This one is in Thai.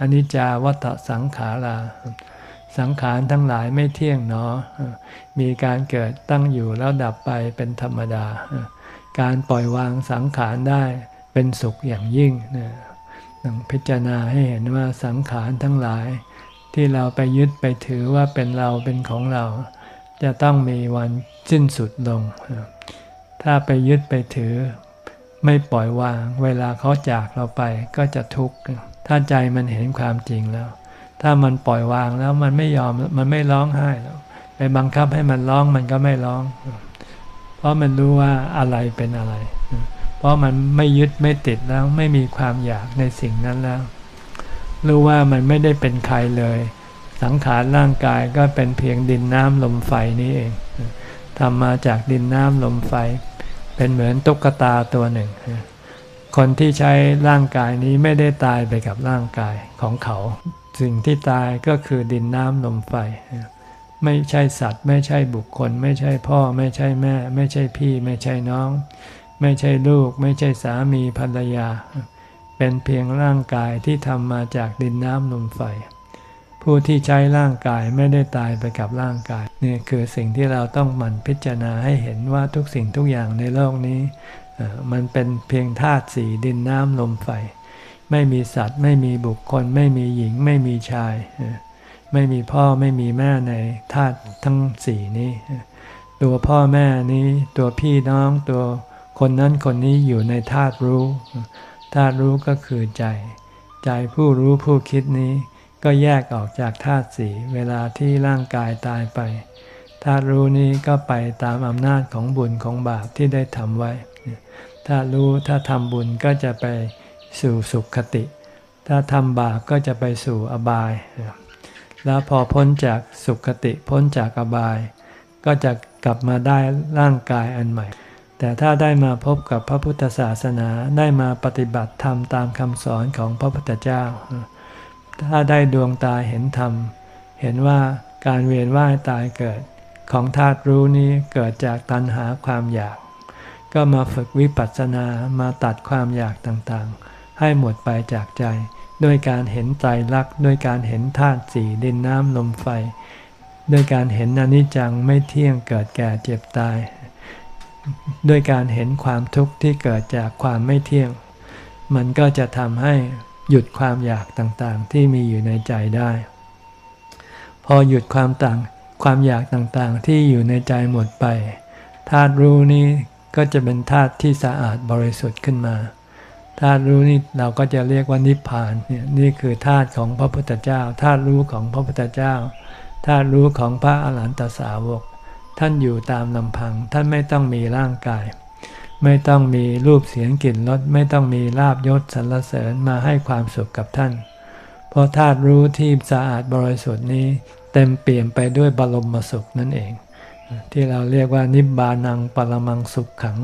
อนิจจาวัฏสังขารา สังขารทั้งหลายไม่เที่ยงเนอ มีการเกิดตั้งอยู่แล้วดับไปเป็นธรรมดา การปล่อยวางสังขารได้เป็นสุขอย่างยิ่งต้องพิจารณาให้เห็นว่าสังขารทั้งหลาย ที่เราไปยึดไปถือว่าเป็นเราเป็นของเรา จะต้องมีวันสิ้นสุดลง ถ้าไปยึดไปถือ ไม่ปล่อยวาง เวลาเขาจากเราไปก็จะทุกข์ ถ้าใจมันเห็นความจริงแล้ว ถ้ามันปล่อยวางแล้วมันไม่ยอมมันไม่ร้องไห้แล้วไปบังคับให้มันร้องมันก็ไม่ร้อง เพราะมันรู้ว่าอะไรเป็นอะไร เพราะมันไม่ยึดไม่ติดแล้วไม่มีความอยากในสิ่งนั้นแล้ว รู้ว่ามันไม่ได้เป็นใครเลย สังขารร่างกายก็เป็นเพียงดินน้ำลมไฟนี้เองทำมาจากดินน้ำลมไฟ เป็นเหมือนตุ๊กตาตัวหนึ่ง คนที่ใช้ร่างกายนี้ไม่ได้ตายไปกับร่างกายของเขา สิ่งที่ตายก็คือดินน้ำลมไฟ ไม่ใช่สัตว์ ไม่ใช่บุคคล ไม่ใช่พ่อ ไม่ใช่แม่ ไม่ใช่พี่ ไม่ใช่น้อง ไม่ใช่ลูก ไม่ใช่สามีภรรยา เป็นเพียงร่างกายที่ทำมาจากดินน้ำลมไฟ ผู้ที่ใช้ร่างกายไม่ได้ตายไปกับร่างกายนี่คือสิ่งที่เราต้องหมั่นพิจารณาให้เห็นว่าทุกสิ่งทุกอย่างในโลกนี้ มันเป็นเพียงธาตุสี่ดินน้ำลมไฟ ไม่มีสัตว์ ไม่มีบุคคล ไม่มีหญิง ไม่มีชาย ไม่มีพ่อไม่มีแม่ในธาตุทั้งสี่นี้ ตัวพ่อแม่นี้ ตัวพี่น้องตัวคนนั้นคนนี้อยู่ในธาตุรู้ธาตุรู้ก็คือใจ ใจผู้รู้ผู้คิดนี้ ก็แยกออกจากธาตุสี่เวลาที่ร่างกายตายไป ธาตุรู้นี้ก็ไปตามอำนาจของบุญของบาปที่ได้ทำไว้ถ้ารู้ถ้าทำบุญก็จะไปสู่สุขคติ ถ้าทำบาปก็จะไปสู่อบาย แล้วพอพ้นจากสุขคติพ้นจากอบาย ก็จะกลับมาได้ร่างกายอันใหม่ แต่ถ้าได้มาพบกับพระพุทธศาสนาได้มาปฏิบัติธรรมตามคำสอนของพระพุทธเจ้า ถ้าได้ดวงตาเห็นธรรม เห็นว่าการเวียนว่ายตายเกิด ของธาตุรู้นี้เกิดจากตัณหาความอยาก ก็มาฝึกวิปัสสนามาตัดความอยากต่างๆ ให้หมดไปจากใจ ด้วยการเห็นใจรักด้วยการเห็นธาตุสี่ดินน้ำลมไฟ ด้วยการเห็นอนิจจังไม่เที่ยงเกิดแก่เจ็บตาย ด้วยการเห็นความทุกข์ที่เกิดจากความไม่เที่ยง มันก็จะทำให้หยุดความอยากต่างๆ ที่มีอยู่ในใจได้ พอหยุดความต่าง ความอยากต่างๆที่อยู่ในใจหมดไปธาตุรู้นี้ก็จะเป็นธาตุที่สะอาดบริสุทธิ์ขึ้นมาธาตุรู้นี่เราก็จะเรียกว่านิพพานเนี่ยนี่คือธาตุของพระพุทธเจ้าธาตุรู้ของพระพุทธเจ้าธาตุรู้ของพระอรหันตสาวก ท่านอยู่ตามลำพัง ท่านไม่ต้องมีร่างกาย ไม่ต้องมีรูปเสียงกลิ่นรสไม่ต้องมีลาบยศสรรเสริญมาให้ความสุขกับท่าน เพราะธาตุรู้ที่สะอาดบริสุทธิ์นี้ ต็มเปี่ยมไปด้วยบรมสุขนั่นเอง ที่เราเรียกว่านิบานังปรมังสุขขัง